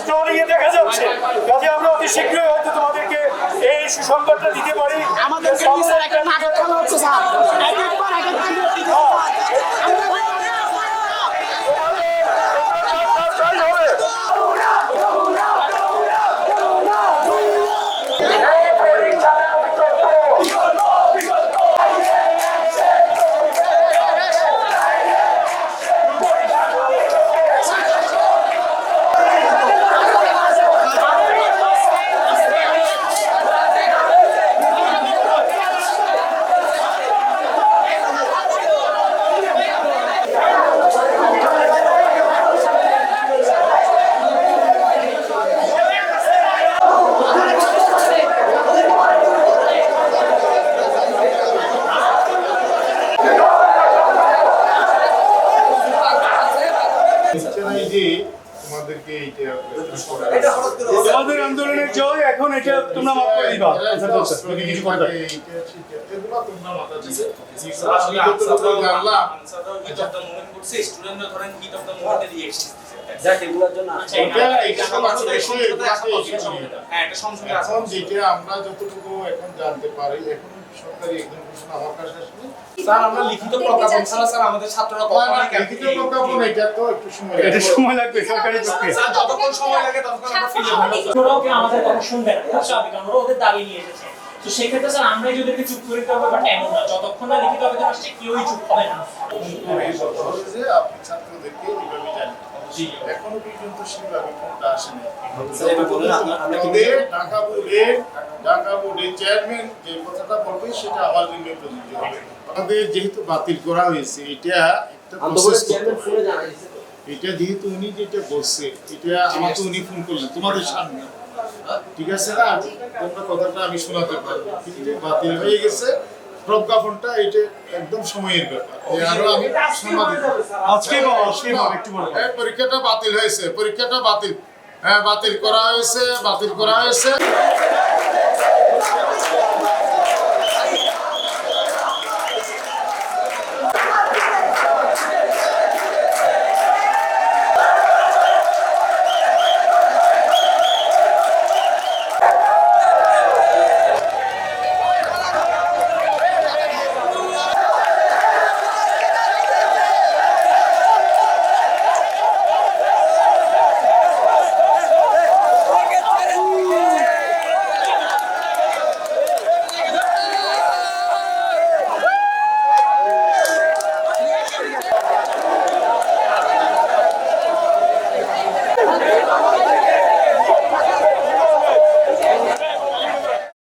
এ দেখা যাচ্ছে। কাজে আমরা অতি শীঘ্রই হয়তো তোমাদেরকে এই সুসংবাদটা দিতে পারি। আমাদেরকে নিচের একটা নাটক খেলা হচ্ছে স্যার এক একবার এক একটা নিয়ে দিতে আমরা তাই হবে এই যে তোমাদেরকে এইটা তোমাদের আন্দোলনের জয় এখন এটা তোমরা মাফ করে দিবা। কিছু করে এগুলো তোমরা মাথা দিবে আসলে আমি যতটুকু জানলাম স্টুডেন্টরা ধরেন হিট অফ দ্য মোমেন্টে রিঅ্যাকশন যাক এগুলোর জন্য আচ্ছা এটা এটা আসলে এসে হ্যাঁ এটা সংসদের এখন যেটা আমরা যতটুকু এখন জানতে পারি এখন সরকারি একদম ঘোষণা আমার কাছে আসলে স্যার আমরা লিখিত প্রজ্ঞাপন ছাড়া স্যার আমাদের ছাত্ররা কখনোই লিখিত প্রজ্ঞাপন এটা তো একটু সময় এটা সময় লাগবে সরকারি পক্ষে। স্যার যতক্ষণ সময় লাগে ততক্ষণ আমরা ফিলে ওরাও কেউ আমাদের কথা শুনবে না? খুব স্বাভাবিক কারণ ওদের দাবি নিয়ে এসেছে। তো সেক্ষেত্রে স্যার আমরাই যদি ওদেরকে চুপ করে দিতে হবে ব্যাপারটা এমন না। যতক্ষণ না লিখিত আবেদন আসছে কেউই চুপ হবে না। এই কথা হলো যে আপনি ছাত্রদেরকে এইভাবে জানেন। এখনও পর্যন্ত সেভাবে কোনটা আসেনি। ঢাকা বোর্ডের ঢাকা বোর্ডের চেয়ারম্যান যে কথাটা বলবে সেটা আমার জন্য প্রযোজ্য হবে। আমাদের যেহেতু বাতিল করা হয়েছে এটা একটা প্রসেস। এটা যেহেতু উনি যেটা বলছে এটা আমাকে উনি ফোন করলেন তোমাদের সামনে। ঠিক আছে না? তোমরা কথাটা আমি শোনাতে পারব। কিন্তু বাতিল হয়ে গেছে। প্রজ্ঞাপনটা এটা একদম সময়ের ব্যাপার। আরও আমি সাংবাদিক আজকে একটু বল। হ্যাঁ, পরীক্ষাটা বাতিল হয়েছে পরীক্ষাটা বাতিল। হ্যাঁ বাতিল করা হয়েছে বাতিল করা হয়েছে।